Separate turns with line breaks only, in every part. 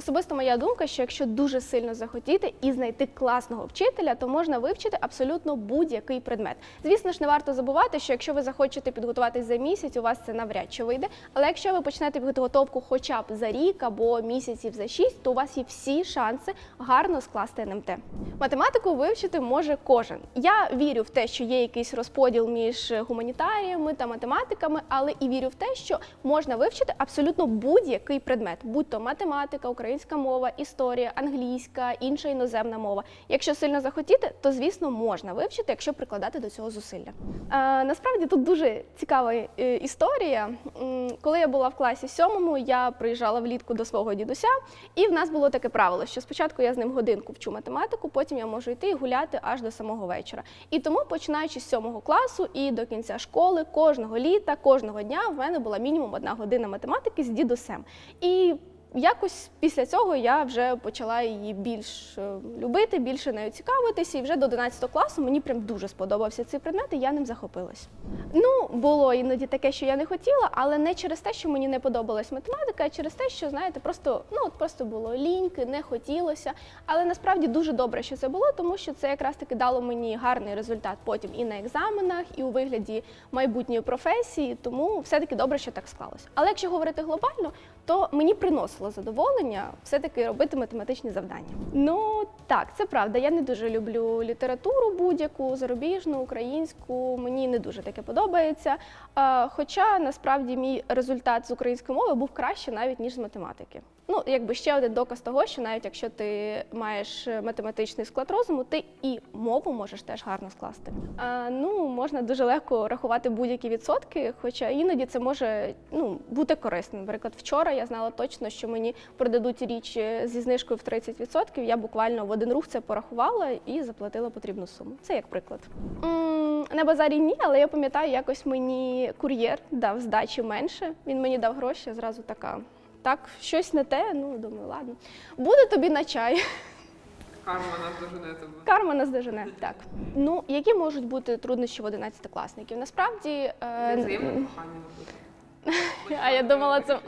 Особисто моя думка, що якщо дуже сильно захотіти і знайти класного вчителя, то можна вивчити абсолютно будь-який предмет. Звісно ж, не варто забувати, що якщо ви захочете підготуватись за місяць, у вас це навряд чи вийде. Але якщо ви почнете підготовку хоча б за рік або місяців за шість, то у вас є всі шанси гарно скласти НМТ. Математику вивчити може кожен. Я вірю в те, що є якийсь розподіл між гуманітаріями та математиками, але і вірю в те, що можна вивчити абсолютно будь-який предмет, будь то математика, українська мова, історія, англійська, інша іноземна мова. Якщо сильно захотіти, то звісно можна вивчити, якщо прикладати до цього зусилля. Е, насправді тут дуже цікава е, історія. Коли я була в класі сьомому, я приїжджала влітку до свого дідуся, і в нас було таке правило, що спочатку я з ним годинку вчу математику, потім я можу йти і гуляти аж до самого вечора. І тому, починаючи з сьомого класу і до кінця школи, кожного літа, кожного дня в мене була мінімум одна година математики з дідусем. І Якось після цього я вже почала її більш е, любити, більше нею цікавитися, і вже до 11 класу мені прям дуже сподобався цей предмет, і я ним захопилась. Ну, було іноді таке, що я не хотіла, але не через те, що мені не подобалась математика, а через те, що знаєте, просто ну от просто було ліньки, не хотілося. Але насправді дуже добре, що це було, тому що це якраз таки дало мені гарний результат потім і на екзаменах, і у вигляді майбутньої професії. Тому все-таки добре, що так склалося. Але якщо говорити глобально, то мені приносило задоволення все-таки робити математичні завдання. Ну так, це правда. Я не дуже люблю літературу будь-яку, зарубіжну, українську. Мені не дуже таке подобається. Хоча насправді мій результат з української мови був краще навіть ніж з математики. Ну, якби ще один доказ того, що навіть якщо ти маєш математичний склад розуму, ти і мову можеш теж гарно скласти. А, ну, можна дуже легко рахувати будь-які відсотки, хоча іноді це може ну, бути корисним. Наприклад, вчора я знала точно, що мені продадуть річ зі знижкою в 30%. Я буквально в один рух це порахувала і заплатила потрібну суму. Це як приклад. На базарі ні, але я пам'ятаю, якось мені кур'єр дав здачі менше. Він мені дав гроші, я зразу така. Так, щось не те. Ну думаю, ладно. Буде тобі на чай.
Карма нас дожене тебе.
Карма нас дожене. Так. Ну, які можуть бути труднощі в 11-класників? Насправді. е,
Взаємне кохання.
А я думала, це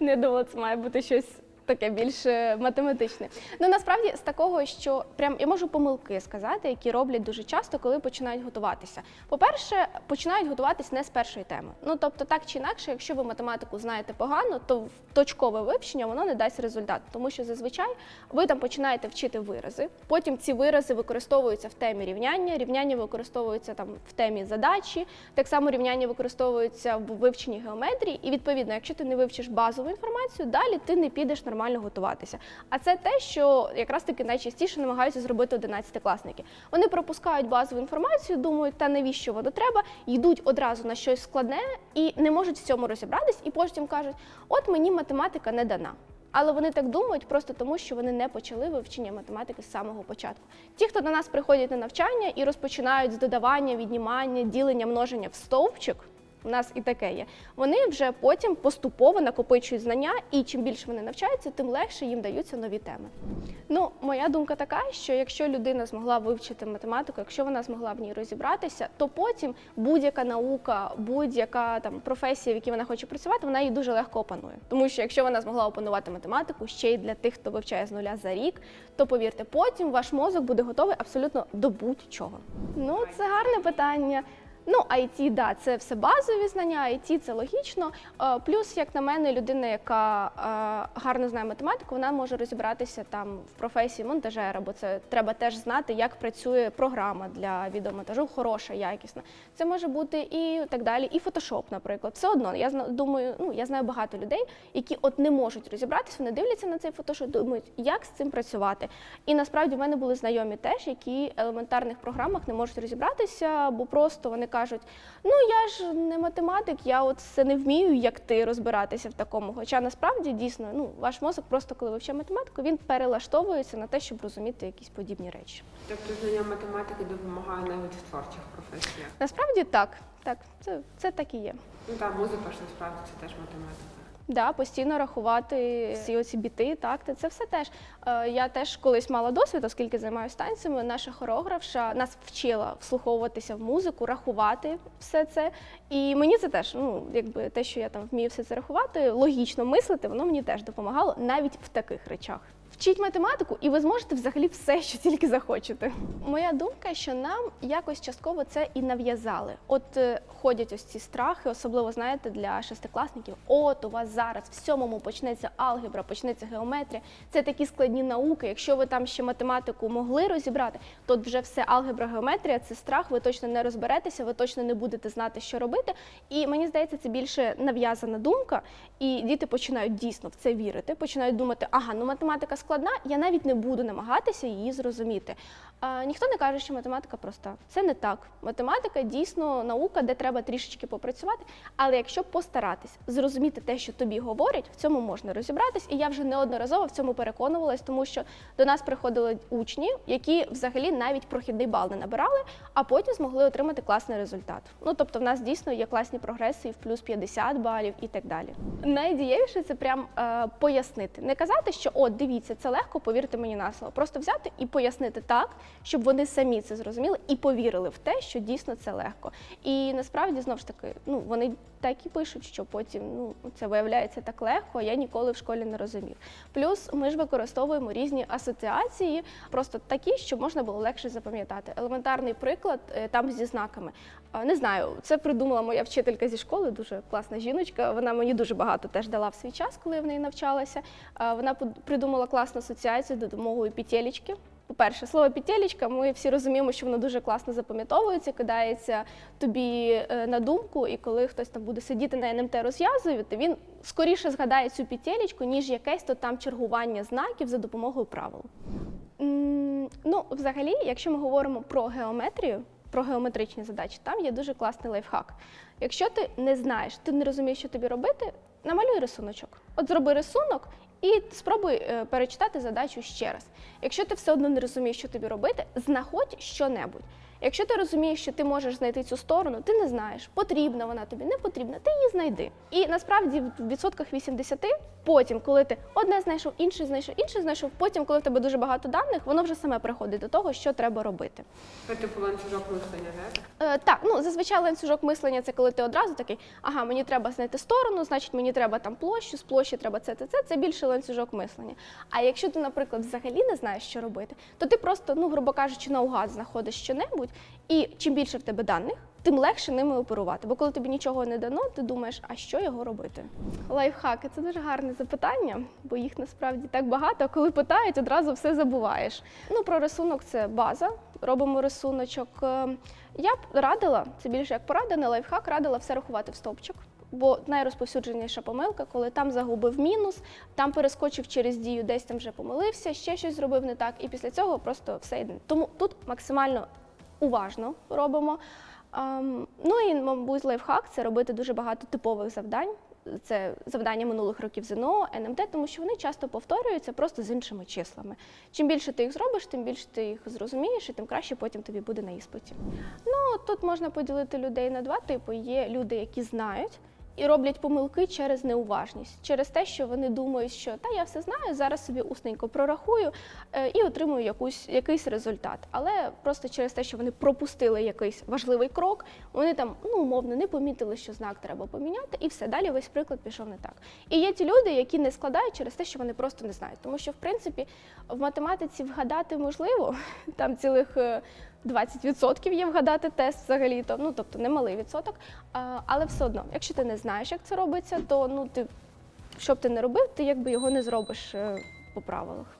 не думала, це має бути щось таке більш е, математичне. Ну насправді з такого, що прям я можу помилки сказати, які роблять дуже часто, коли починають готуватися. По-перше, починають готуватись не з першої теми. Ну тобто, так чи інакше, якщо ви математику знаєте погано, то точкове вивчення воно не дасть результат, тому що зазвичай ви там починаєте вчити вирази. Потім ці вирази використовуються в темі рівняння. Рівняння використовуються там в темі задачі. Так само рівняння використовуються в вивченні геометрії. І відповідно, якщо ти не вивчиш базову інформацію, далі ти не підеш нормально готуватися. А це те, що якраз таки найчастіше намагаються зробити 11-класники. Вони пропускають базову інформацію, думають, та навіщо воно треба, йдуть одразу на щось складне і не можуть в цьому розібратись, і потім кажуть, от мені математика не дана. Але вони так думають просто тому, що вони не почали вивчення математики з самого початку. Ті, хто до нас приходять на навчання і розпочинають з додавання, віднімання, ділення, множення в стовпчик. У нас і таке є. Вони вже потім поступово накопичують знання, і чим більше вони навчаються, тим легше їм даються нові теми. Ну, моя думка така, що якщо людина змогла вивчити математику, якщо вона змогла в ній розібратися, то потім будь-яка наука, будь-яка там професія, в якій вона хоче працювати, вона її дуже легко опанує. Тому що якщо вона змогла опанувати математику ще й для тих, хто вивчає з нуля за рік, то повірте, потім ваш мозок буде готовий абсолютно до будь-чого. Ну, це гарне питання. Ну, IT, да, це все базові знання, IT це логічно. Е, Плюс, як на мене, людина, яка е, гарно знає математику, вона може розібратися там в професії монтажера, бо це треба теж знати, як працює програма для відеомонтажу, хороша, якісна. Це може бути і так далі, і Photoshop, наприклад. Все одно, я думаю, ну я знаю багато людей, які от не можуть розібратися, вони дивляться на цей Photoshop, думають, як з цим працювати. І насправді в мене були знайомі теж, які в елементарних програмах не можуть розібратися, бо просто вони кажуть: ну я ж не математик, я от це не вмію, як ти розбиратися в такому. Хоча насправді дійсно ну ваш мозок просто коли вивчає математику, він перелаштовується на те, щоб розуміти якісь подібні речі.
Тобто знання математики допомагає навіть в творчих професіях.
Насправді так, так, це, це так і є.
Ну так, музика ж насправді це теж математика.
Да, постійно рахувати всі оці біти, такти, це все теж. Е, я теж колись мала досвід, оскільки займаюся танцями. Наша хореографша нас вчила вслуховуватися в музику, рахувати все це. І мені це теж, ну якби те, що я там вмію все це рахувати, логічно мислити, воно мені теж допомагало навіть в таких речах. Вчіть математику, і ви зможете взагалі все, що тільки захочете. Моя думка, що нам якось частково це і нав'язали. От е, ходять ось ці страхи, особливо знаєте, для шестикласників. От у вас зараз в сьомому почнеться алгебра, почнеться геометрія. Це такі складні науки. Якщо ви там ще математику могли розібрати, то вже все алгебра, геометрія це страх. Ви точно не розберетеся, ви точно не будете знати, що робити. І мені здається, це більше нав'язана думка, і діти починають дійсно в це вірити, починають думати, ага, ну математика складна, я навіть не буду намагатися її зрозуміти. А, ніхто не каже, що математика проста. Це не так. Математика дійсно наука, де треба трішечки попрацювати. Але якщо постаратись зрозуміти те, що тобі говорять, в цьому можна розібратись. І я вже неодноразово в цьому переконувалась, тому що до нас приходили учні, які взагалі навіть прохідний бал не набирали, а потім змогли отримати класний результат. Ну тобто, в нас дійсно є класні прогреси в плюс 50 балів і так далі. Найдієвіше це прям е, пояснити, не казати, що о, дивіться, це легко, повірте мені на слово. Просто взяти і пояснити так, щоб вони самі це зрозуміли і повірили в те, що дійсно це легко. І насправді знову ж таки, ну вони так і пишуть, що потім ну це виявляється так легко. а Я ніколи в школі не розумів. Плюс ми ж використовуємо різні асоціації, просто такі, щоб можна було легше запам'ятати. Елементарний приклад е, там зі знаками. Не знаю, це придумала моя вчителька зі школи, дуже класна жіночка. Вона мені дуже багато теж дала в свій час, коли я в неї навчалася. Вона придумала класну асоціацію за допомогою петелечки. По-перше, слово петелечка, ми всі розуміємо, що воно дуже класно запам'ятовується, кидається тобі е, на думку, і коли хтось там буде сидіти на НМТ розв'язувати, він скоріше згадає цю петелечку, ніж якесь то там чергування знаків за допомогою правил. Ну, взагалі, якщо ми говоримо про геометрію, про геометричні задачі, там є дуже класний лайфхак. Якщо ти не знаєш, ти не розумієш, що тобі робити, намалюй рисуночок. От зроби рисунок і спробуй е, перечитати задачу ще раз. Якщо ти все одно не розумієш, що тобі робити, знаходь що-небудь. Якщо ти розумієш, що ти можеш знайти цю сторону, ти не знаєш, потрібна вона тобі, не потрібна, ти її знайди. І насправді в відсотках 80 потім, коли ти одне знайшов, інше знайшов, інше знайшов, потім, коли в тебе дуже багато даних, воно вже саме приходить до того, що треба робити.
Це типу ланцюжок мислення, так?
Е, так, ну зазвичай ланцюжок мислення це коли ти одразу такий, ага, мені треба знайти сторону, значить мені треба там площу, з площі треба це, це, це. Це більше ланцюжок мислення. А якщо ти, наприклад, взагалі не знаєш, що робити, то ти просто, ну грубо кажучи, наугад знаходиш що-небудь, і чим більше в тебе даних, тим легше ними оперувати. Бо коли тобі нічого не дано, ти думаєш, а що його робити? Лайфхаки це дуже гарне запитання, бо їх насправді так багато. Коли питають, одразу все забуваєш. Ну про рисунок це база. Робимо рисуночок. Е, Я б радила, це більше як порада, не лайфхак, радила все рахувати в стовпчик. Бо найрозповсюдженіша помилка, коли там загубив мінус, там перескочив через дію, десь там вже помилився, ще щось зробив не так, і після цього просто все йде. Тому тут максимально уважно робимо. Ну і, мабуть, лайфхак це робити дуже багато типових завдань. Це завдання минулих років ЗНО, НМТ, тому що вони часто повторюються просто з іншими числами. Чим більше ти їх зробиш, тим більше ти їх зрозумієш, і тим краще потім тобі буде на іспиті. Ну тут можна поділити людей на два типи. Є люди, які знають. І роблять помилки через неуважність, через те, що вони думають, що та я все знаю, зараз собі усненько прорахую е, і отримую якусь, якийсь результат. Але просто через те, що вони пропустили якийсь важливий крок, вони там ну умовно не помітили, що знак треба поміняти, і все далі весь приклад пішов не так. І є ті люди, які не складають через те, що вони просто не знають. Тому що в принципі в математиці вгадати можливо, там цілих. Е, 20% є вгадати тест взагалі, то ну тобто немалий відсоток. Але все одно, якщо ти не знаєш, як це робиться, то ну ти що б ти не робив, ти якби його не зробиш е, по правилах.